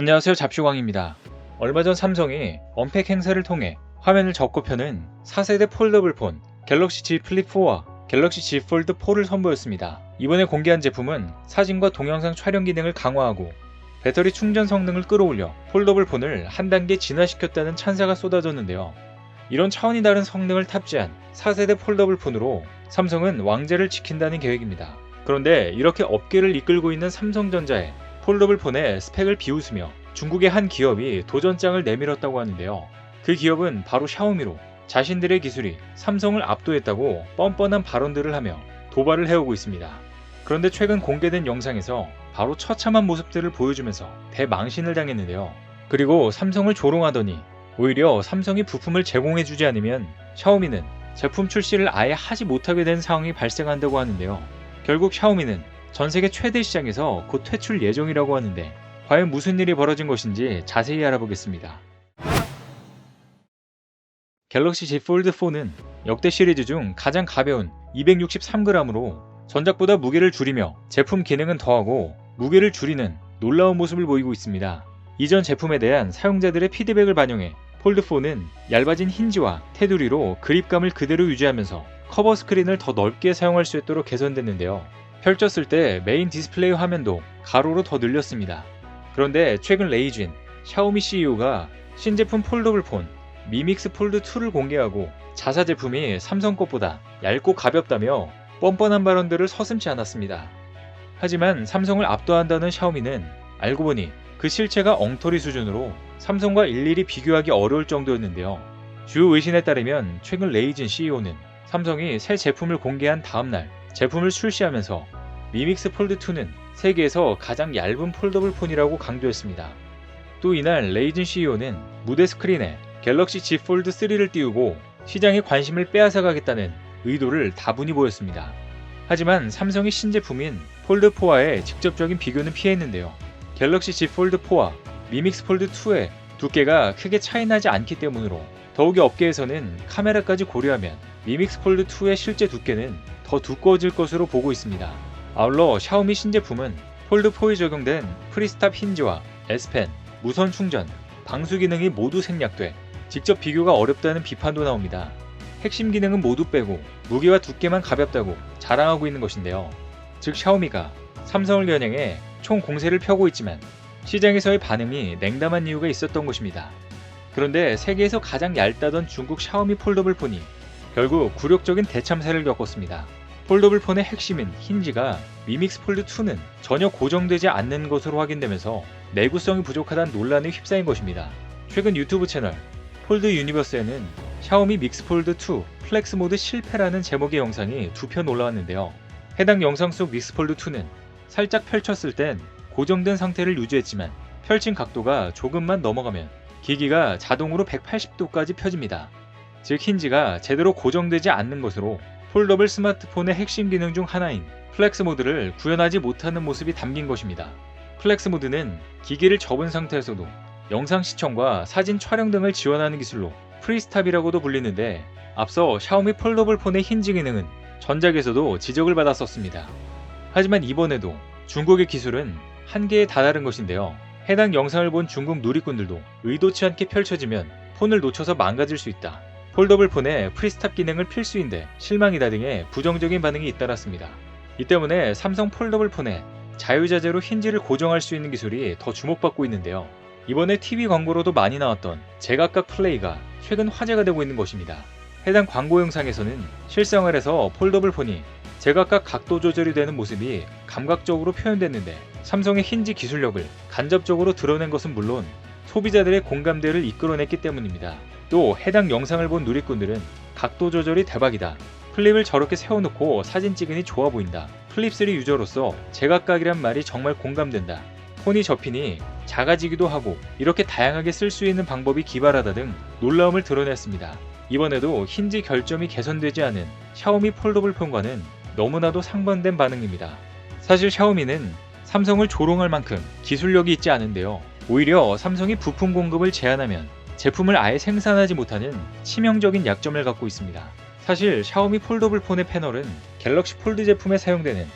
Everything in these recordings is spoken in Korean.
안녕하세요 잡쇼광입니다. 얼마 전 삼성이 언팩 행사를 통해 화면을 적고 펴는 4세대 폴더블 폰 갤럭시 Z 플립 4와 갤럭시 Z 폴드 4를 선보였습니다. 이번에 공개한 제품은 사진과 동영상 촬영 기능을 강화하고 배터리 충전 성능을 끌어올려 폴더블 폰을 한 단계 진화시켰다는 찬사가 쏟아졌는데요. 이런 차원이 다른 성능을 탑재한 4세대 폴더블 폰으로 삼성은 왕좌를 지킨다는 계획입니다. 그런데 이렇게 업계를 이끌고 있는 삼성전자의 폴더블 폰의 스펙을 비웃으며 중국의 한 기업이 도전장을 내밀었다고 하는데요. 그 기업은 바로 샤오미로 자신들의 기술이 삼성을 압도했다고 뻔뻔한 발언들을 하며 도발을 해오고 있습니다. 그런데 최근 공개된 영상에서 바로 처참한 모습들을 보여주면서 대망신을 당했는데요. 그리고 삼성을 조롱하더니 오히려 삼성이 부품을 제공해주지 않으면 샤오미는 제품 출시를 아예 하지 못하게 된 상황이 발생한다고 하는데요. 결국 샤오미는 전 세계 최대 시장에서 곧 퇴출 예정이라고 하는데 과연 무슨 일이 벌어진 것인지 자세히 알아보겠습니다. 갤럭시 Z 폴드 4는 역대 시리즈 중 가장 가벼운 263g으로 전작보다 무게를 줄이며 제품 기능은 더하고 무게를 줄이는 놀라운 모습을 보이고 있습니다. 이전 제품에 대한 사용자들의 피드백을 반영해 폴드4는 얇아진 힌지와 테두리로 그립감을 그대로 유지하면서 커버 스크린을 더 넓게 사용할 수 있도록 개선됐는데요. 펼쳤을 때 메인 디스플레이 화면도 가로로 더 늘렸습니다. 그런데 최근 레이쥔, 샤오미 CEO가 신제품 폴더블 폰 미믹스 폴드 2를 공개하고 자사 제품이 삼성 것보다 얇고 가볍다며 뻔뻔한 발언들을 서슴지 않았습니다. 하지만 삼성을 압도한다는 샤오미는 알고 보니 그 실체가 엉터리 수준으로 삼성과 일일이 비교하기 어려울 정도였는데요. 주요 외신에 따르면 최근 레이진 CEO는 삼성이 새 제품을 공개한 다음날 제품을 출시하면서 미믹스 폴드 2는 세계에서 가장 얇은 폴더블 폰이라고 강조했습니다. 또 이날 레이진 CEO는 무대 스크린에 갤럭시 Z 폴드 3를 띄우고 시장의 관심을 빼앗아가겠다는 의도를 다분히 보였습니다. 하지만 삼성의 신제품인 폴드 4와의 직접적인 비교는 피했는데요. 갤럭시 Z 폴드 4와 미믹스 폴드 2의 두께가 크게 차이나지 않기 때문으로 더욱이 업계에서는 카메라까지 고려하면 미믹스 폴드 2의 실제 두께는 더 두꺼워질 것으로 보고 있습니다. 아울러 샤오미 신제품은 폴드 4에 적용된 프리스탑 힌지와 S펜, 무선 충전, 방수 기능이 모두 생략돼 직접 비교가 어렵다는 비판도 나옵니다. 핵심 기능은 모두 빼고 무게와 두께만 가볍다고 자랑하고 있는 것인데요. 즉 샤오미가 삼성을 겨냥해 총 공세를 펴고 있지만 시장에서의 반응이 냉담한 이유가 있었던 것입니다. 그런데 세계에서 가장 얇다던 중국 샤오미 폴더블 폰이 결국 굴욕적인 대참사를 겪었습니다. 폴더블 폰의 핵심인 힌지가 미믹스 폴드 2는 전혀 고정되지 않는 것으로 확인되면서 내구성이 부족하다는 논란에 휩싸인 것입니다. 최근 유튜브 채널 폴드 유니버스에는 샤오미 믹스 폴드 2 플렉스 모드 실패라는 제목의 영상이 두 편 올라왔는데요. 해당 영상 속 믹스 폴드 2는 살짝 펼쳤을 땐 고정된 상태를 유지했지만 펼친 각도가 조금만 넘어가면 기기가 자동으로 180도까지 펴집니다. 즉 힌지가 제대로 고정되지 않는 것으로 폴더블 스마트폰의 핵심 기능 중 하나인 플렉스 모드를 구현하지 못하는 모습이 담긴 것입니다. 플렉스 모드는 기기를 접은 상태에서도 영상 시청과 사진 촬영 등을 지원하는 기술로 프리스탑이라고도 불리는데 앞서 샤오미 폴더블 폰의 힌지 기능은 전작에서도 지적을 받았었습니다. 하지만 이번에도 중국의 기술은 한계에 다다른 것인데요. 해당 영상을 본 중국 누리꾼들도 의도치 않게 펼쳐지면 폰을 놓쳐서 망가질 수 있다. 폴더블 폰의 프리스탑 기능을 필수인데 실망이다 등의 부정적인 반응이 잇따랐습니다. 이 때문에 삼성 폴더블 폰에 자유자재로 힌지를 고정할 수 있는 기술이 더 주목받고 있는데요. 이번에 TV 광고로도 많이 나왔던 제각각 플레이가 최근 화제가 되고 있는 것입니다. 해당 광고 영상에서는 실생활에서 폴더블 폰이 제각각 각도 조절이 되는 모습이 감각적으로 표현됐는데 삼성의 힌지 기술력을 간접적으로 드러낸 것은 물론 소비자들의 공감대를 이끌어냈기 때문입니다. 또 해당 영상을 본 누리꾼들은 각도 조절이 대박이다. 플립을 저렇게 세워놓고 사진 찍으니 좋아 보인다. 플립3 유저로서 제각각이란 말이 정말 공감된다. 폰이 접히니 작아지기도 하고 이렇게 다양하게 쓸 수 있는 방법이 기발하다 등 놀라움을 드러냈습니다. 이번에도 힌지 결점이 개선되지 않은 샤오미 폴더블 폰과는 너무나도 상반된 반응입니다. 사실 샤오미는 삼성을 조롱할 만큼 기술력이 있지 않은데요. 오히려 삼성이 부품 공급을 제한하면 제품을 아예 생산하지 못하는 치명적인 약점을 갖고 있습니다. 사실 샤오미 폴더블 폰의 패널은 갤럭시 폴드 제품에 사용되는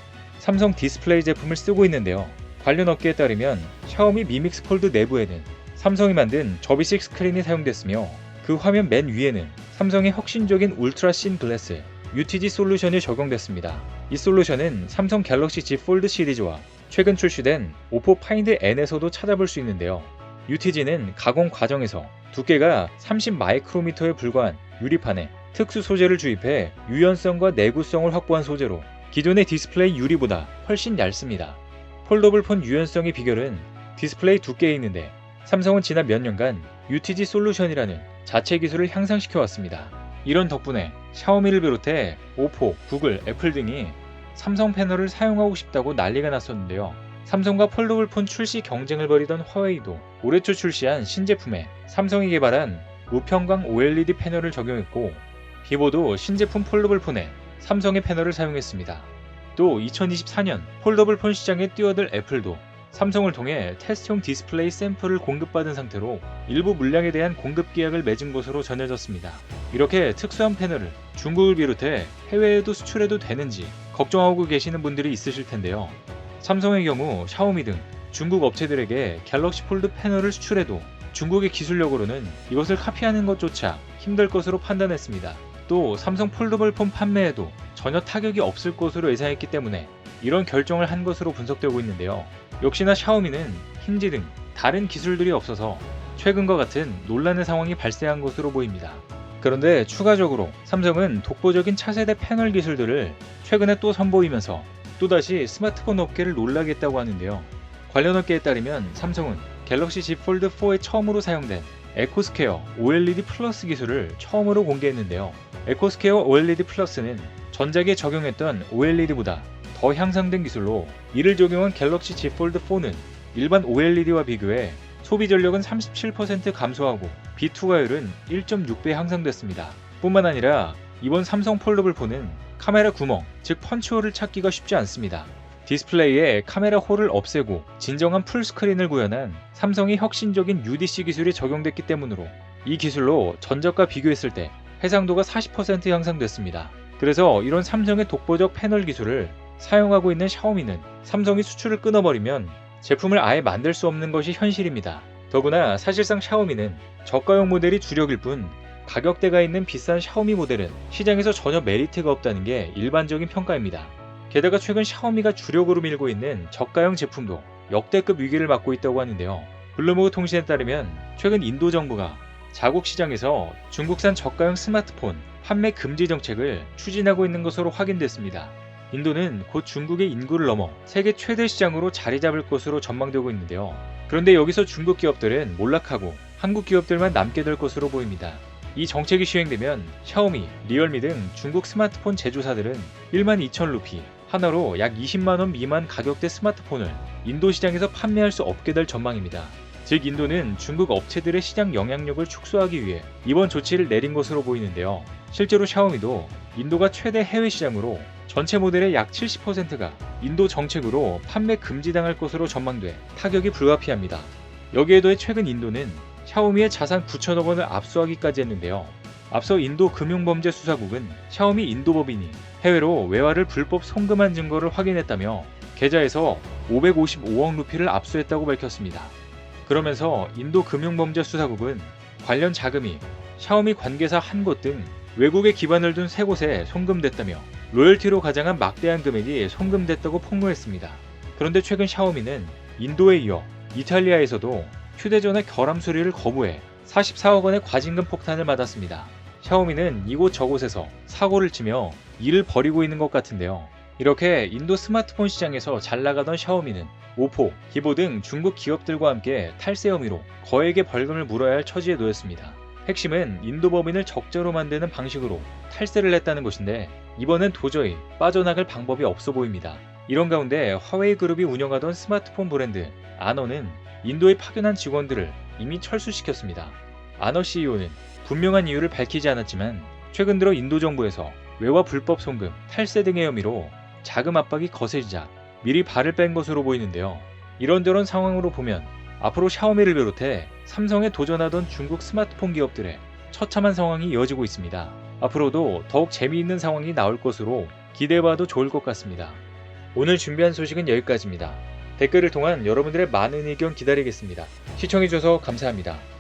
삼성 디스플레이 제품을 쓰고 있는데요. 관련 업계에 따르면 샤오미 미믹스 폴드 내부에는 삼성이 만든 접이식 스크린이 사용됐으며 그 화면 맨 위에는 삼성의 혁신적인 울트라 신 글래스 UTG 솔루션이 적용됐습니다. 이 솔루션은 삼성 갤럭시 Z 폴드 시리즈와 최근 출시된 오포 파인드 N에서도 찾아볼 수 있는데요. UTG는 가공 과정에서 두께가 30 마이크로미터에 불과한 유리판에 특수 소재를 주입해 유연성과 내구성을 확보한 소재로 기존의 디스플레이 유리보다 훨씬 얇습니다. 폴더블 폰 유연성의 비결은 디스플레이 두께에 있는데 삼성은 지난 몇 년간 UTG 솔루션이라는 자체 기술을 향상시켜 왔습니다. 이런 덕분에 샤오미를 비롯해 오포, 구글, 애플 등이 삼성 패널을 사용하고 싶다고 난리가 났었는데요. 삼성과 폴더블 폰 출시 경쟁을 벌이던 화웨이도 올해 초 출시한 신제품에 삼성이 개발한 우평광 OLED 패널을 적용했고 비보도 신제품 폴더블 폰에 삼성의 패널을 사용했습니다. 또 2024년 폴더블 폰 시장에 뛰어들 애플도 삼성을 통해 테스트용 디스플레이 샘플을 공급받은 상태로 일부 물량에 대한 공급 계약을 맺은 것으로 전해졌습니다. 이렇게 특수한 패널을 중국을 비롯해 해외에도 수출해도 되는지 걱정하고 계시는 분들이 있으실 텐데요. 삼성의 경우 샤오미 등 중국 업체들에게 갤럭시 폴드 패널을 수출해도 중국의 기술력으로는 이것을 카피하는 것조차 힘들 것으로 판단했습니다. 또 삼성 폴더블 폰 판매에도 전혀 타격이 없을 것으로 예상했기 때문에 이런 결정을 한 것으로 분석되고 있는데요. 역시나 샤오미는 힌지 등 다른 기술들이 없어서 최근과 같은 논란의 상황이 발생한 것으로 보입니다. 그런데 추가적으로 삼성은 독보적인 차세대 패널 기술들을 최근에 또 선보이면서 또다시 스마트폰 업계를 놀라게 했다고 하는데요. 관련 업계에 따르면 삼성은 갤럭시 Z 폴드 4에 처음으로 사용된 에코스퀘어 OLED 플러스 기술을 처음으로 공개했는데요. 에코스퀘어 OLED 플러스는 전작에 적용했던 OLED보다 더 향상된 기술로 이를 적용한 갤럭시 Z 폴드 4는 일반 OLED와 비교해 소비 전력은 37% 감소하고 비투과율은 1.6배 향상됐습니다. 뿐만 아니라 이번 삼성 폴더블 폰은 카메라 구멍, 즉 펀치홀을 찾기가 쉽지 않습니다. 디스플레이에 카메라 홀을 없애고 진정한 풀스크린을 구현한 삼성의 혁신적인 UDC 기술이 적용됐기 때문으로 이 기술로 전작과 비교했을 때 해상도가 40% 향상됐습니다. 그래서 이런 삼성의 독보적 패널 기술을 사용하고 있는 샤오미는 삼성이 수출을 끊어버리면 제품을 아예 만들 수 없는 것이 현실입니다. 더구나 사실상 샤오미는 저가형 모델이 주력일 뿐 가격대가 있는 비싼 샤오미 모델은 시장에서 전혀 메리트가 없다는 게 일반적인 평가입니다. 게다가 최근 샤오미가 주력으로 밀고 있는 저가형 제품도 역대급 위기를 맞고 있다고 하는데요. 블루모그 통신에 따르면 최근 인도 정부가 자국 시장에서 중국산 저가형 스마트폰 판매 금지 정책을 추진하고 있는 것으로 확인됐습니다. 인도는 곧 중국의 인구를 넘어 세계 최대 시장으로 자리 잡을 것으로 전망되고 있는데요. 그런데 여기서 중국 기업들은 몰락하고 한국 기업들만 남게 될 것으로 보입니다. 이 정책이 시행되면 샤오미, 리얼미 등 중국 스마트폰 제조사들은 1만 2천 루피, 하나로 약 20만원 미만 가격대 스마트폰을 인도 시장에서 판매할 수 없게 될 전망입니다. 즉 인도는 중국 업체들의 시장 영향력을 축소하기 위해 이번 조치를 내린 것으로 보이는데요. 실제로 샤오미도 인도가 최대 해외 시장으로 전체 모델의 약 70%가 인도 정책으로 판매 금지당할 것으로 전망돼 타격이 불가피합니다. 여기에 더해 최근 인도는 샤오미의 자산 9천억 원을 압수하기까지 했는데요. 앞서 인도 금융범죄수사국은 샤오미 인도법인이 해외로 외화를 불법 송금한 증거를 확인했다며 계좌에서 555억 루피를 압수했다고 밝혔습니다. 그러면서 인도 금융범죄수사국은 관련 자금이 샤오미 관계사 한 곳 등 외국에 기반을 둔 세 곳에 송금됐다며 로열티로 가장한 막대한 금액이 송금됐다고 폭로했습니다. 그런데 최근 샤오미는 인도에 이어 이탈리아에서도 휴대전화 결함 수리를 거부해 44억 원의 과징금 폭탄을 맞았습니다. 샤오미는 이곳 저곳에서 사고를 치며 일을 벌이고 있는 것 같은데요. 이렇게 인도 스마트폰 시장에서 잘 나가던 샤오미는 오포, 기보 등 중국 기업들과 함께 탈세 혐의로 거액의 벌금을 물어야 할 처지에 놓였습니다. 핵심은 인도 법인을 적자로 만드는 방식으로 탈세를 했다는 것인데 이번엔 도저히 빠져나갈 방법이 없어 보입니다. 이런 가운데 화웨이 그룹이 운영하던 스마트폰 브랜드 아너는 인도에 파견한 직원들을 이미 철수시켰습니다. 아너 CEO는 분명한 이유를 밝히지 않았지만 최근 들어 인도 정부에서 외화 불법 송금, 탈세 등의 혐의로 자금 압박이 거세지자 미리 발을 뺀 것으로 보이는데요. 이런저런 상황으로 보면 앞으로 샤오미를 비롯해 삼성에 도전하던 중국 스마트폰 기업들의 처참한 상황이 이어지고 있습니다. 앞으로도 더욱 재미있는 상황이 나올 것으로 기대해봐도 좋을 것 같습니다. 오늘 준비한 소식은 여기까지입니다. 댓글을 통한 여러분들의 많은 의견 기다리겠습니다. 시청해주셔서 감사합니다.